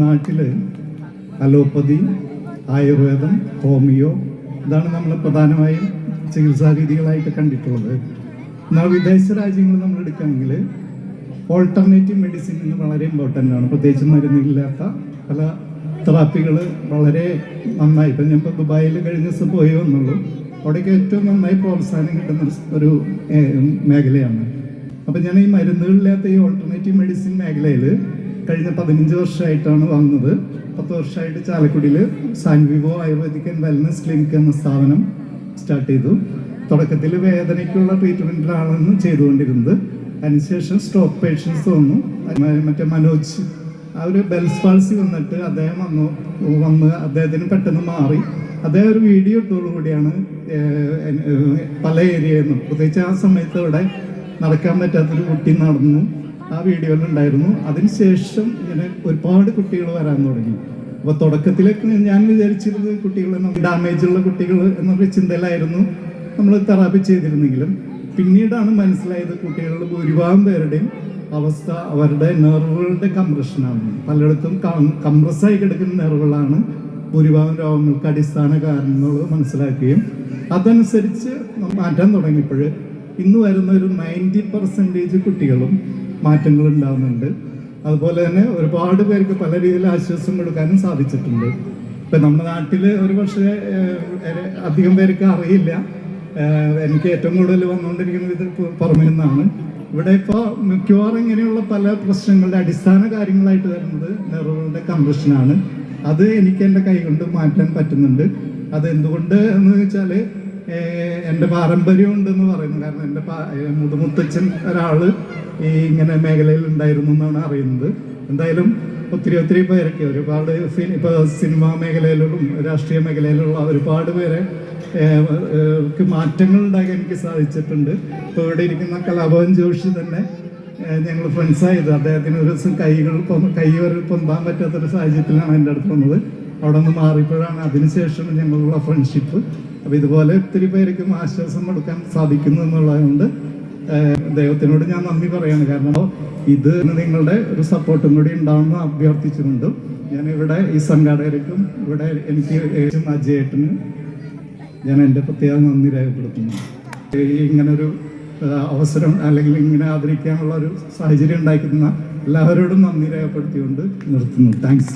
നാട്ടിൽ അലോപ്പതി ആയുർവേദം ഹോമിയോ ഇതാണ് നമ്മൾ പ്രധാനമായും ചികിത്സാ രീതികളായിട്ട് കണ്ടിട്ടുള്ളത്. എന്നാൽ വിദേശ രാജ്യങ്ങൾ നമ്മൾ എടുക്കുകയാണെങ്കിൽ ഓൾട്ടർനേറ്റീവ് മെഡിസിൻ ഇന്ന് വളരെ ഇമ്പോർട്ടന്റ് ആണ്. പ്രത്യേകിച്ച് മരുന്നില്ലാത്ത പല തെറാപ്പികൾ വളരെ നന്നായി. ഇപ്പം ഞാൻ ഇപ്പോൾ ദുബായിൽ കഴിഞ്ഞ ദിവസം പോയി വന്നുള്ളൂ. അവിടേക്ക് ഏറ്റവും നന്നായി പ്രോത്സാഹനം കിട്ടുന്ന ഒരു മേഖലയാണ്. അപ്പം ഞാൻ ഈ മരുന്നുകളില്ലാത്ത ഈ ഓൾട്ടർനേറ്റീവ് മെഡിസിൻ മേഖലയിൽ കഴിഞ്ഞ പതിനഞ്ച് വർഷമായിട്ടാണ് വന്നത്. പത്ത് വർഷമായിട്ട് ചാലക്കുടിയിൽ Sanvivo Ayurvedic and wellness clinic എന്ന സ്ഥാപനം സ്റ്റാർട്ട് ചെയ്തു. തുടക്കത്തിൽ വേദനയ്ക്കുള്ള ട്രീറ്റ്മെന്റിലാണെന്ന് ചെയ്തുകൊണ്ടിരുന്നത്. അതിനുശേഷം സ്ട്രോക്ക് പേഷ്യൻസ് വന്നു. മറ്റേ മനോജ് ആ ഒരു ബെൽസ് പാൾസി വന്നിട്ട് അദ്ദേഹം വന്നു. വന്ന് അദ്ദേഹത്തിന് പെട്ടെന്ന് മാറി. അദ്ദേഹം ഒരു വീഡിയോ ഇട്ടതോടുകൂടിയാണ് കൂടിയാണ് പല ഏരിയയിൽ നിന്നും പ്രത്യേകിച്ച് ആ സമയത്ത് ഇവിടെ നടക്കാൻ പറ്റാത്തൊരു കുട്ടി നടന്നു. ആ വീഡിയോയിൽ ഉണ്ടായിരുന്നു. അതിനുശേഷം ഇങ്ങനെ ഒരുപാട് കുട്ടികൾ വരാൻ തുടങ്ങി. അപ്പോൾ തുടക്കത്തിലൊക്കെ ഞാൻ വിചാരിച്ചിരുന്നത് കുട്ടികൾ ഡാമേജ് ഉള്ള കുട്ടികൾ എന്നൊരു ചിന്തയിലായിരുന്നു നമ്മൾ തെറാപ്പി ചെയ്തിരുന്നെങ്കിലും. പിന്നീടാണ് മനസ്സിലായത് കുട്ടികളുടെ ഭൂരിഭാഗം പേരുടെയും അവസ്ഥ അവരുടെ നെർവുകളുടെ കംപ്രഷനാണ് പലയിടത്തും കംപ്രസ്സായി കിടക്കുന്ന നെർവുകളാണ് ഭൂരിഭാഗം രോഗങ്ങൾക്ക് അടിസ്ഥാന കാരണങ്ങൾ മനസ്സിലാക്കുകയും അതനുസരിച്ച് മാറ്റാൻ തുടങ്ങിയപ്പോൾ ഇന്ന് വരുന്ന ഒരു നയന്റി പെർസെന്റേജ് കുട്ടികളും മാറ്റങ്ങൾ ഉണ്ടാകുന്നുണ്ട് അതുപോലെ തന്നെ ഒരുപാട് പേർക്ക് പല രീതിയിൽ ആശ്വാസം കൊടുക്കാനും സാധിച്ചിട്ടുണ്ട്. ഇപ്പം നമ്മുടെ നാട്ടിൽ ഒരു പക്ഷേ അധികം പേർക്ക് അറിയില്ല. എനിക്ക് ഏറ്റവും കൂടുതൽ വന്നുകൊണ്ടിരിക്കുന്നത് ഇത് പുറമേ നിന്നാണ്. ഇവിടെ ഇപ്പോൾ മിക്കവാറും ഇങ്ങനെയുള്ള പല പ്രശ്നങ്ങളുടെ അടിസ്ഥാന കാര്യങ്ങളായിട്ട് വരുന്നത് നെറുകളുടെ കംപ്രഷനാണ് അത് എനിക്ക് എന്റെ കൈകൊണ്ട് മാറ്റാൻ പറ്റുന്നുണ്ട്. അത് എന്തുകൊണ്ട് എന്ന് വെച്ചാൽ എന്റെ പാരമ്പര്യം ഉണ്ടെന്ന് പറയുന്നു. കാരണം എന്റെ മുതുമുത്തച്ഛൻ ഒരാൾ ഈ ഇങ്ങനെ മേഖലയിൽ ഉണ്ടായിരുന്നു എന്നാണ് അറിയുന്നത്. എന്തായാലും ഒത്തിരി ഒത്തിരി പേരൊക്കെ ഒരുപാട് ഇപ്പോൾ സിനിമാ മേഖലയിലും രാഷ്ട്രീയ മേഖലയിലുള്ള ഒരുപാട് പേരെ മാറ്റങ്ങൾ ഉണ്ടാകാൻ എനിക്ക് സാധിച്ചിട്ടുണ്ട്. ഇപ്പോൾ ഇവിടെ ഇരിക്കുന്ന കലാഭവൻ ജോഷി തന്നെ ഞങ്ങൾ ഫ്രണ്ട്സായത് അദ്ദേഹത്തിന് ഒരു ദിവസം കൈകൾ കൈ വരെ പൊന്താൻ പറ്റാത്തൊരു സാഹചര്യത്തിലാണ് എന്റെ അടുത്ത് വന്നത്. അവിടെ നിന്ന് മാറിയപ്പോഴാണ് അതിനുശേഷം ഞങ്ങളുള്ള ഫ്രണ്ട്ഷിപ്പ് അപ്പോൾ ഇതുപോലെ ഒത്തിരി പേർക്കും ആശ്വാസം കൊടുക്കാൻ സാധിക്കുന്നു എന്നുള്ളതുകൊണ്ട് ദൈവത്തിനോട് ഞാൻ നന്ദി പറയാണ്. കാരണം ഇത് നിങ്ങളുടെ ഒരു സപ്പോർട്ടും കൂടി ഉണ്ടാവുന്ന അഭ്യർത്ഥിച്ചുകൊണ്ടും ഞാൻ ഇവിടെ ഈ സംഘാടകർക്കും ഇവിടെ എനിക്ക് അജയേട്ടന് ഞാൻ എന്റെ പ്രത്യേക നന്ദി രേഖപ്പെടുത്തുന്നു. ഇങ്ങനൊരു അവസരം അല്ലെങ്കിൽ ഇങ്ങനെ ആദരിക്കാനുള്ള ഒരു സാഹചര്യം ഉണ്ടാക്കുന്ന എല്ലാവരോടും നന്ദി രേഖപ്പെടുത്തിക്കൊണ്ട് നിർത്തുന്നു. താങ്ക്സ്.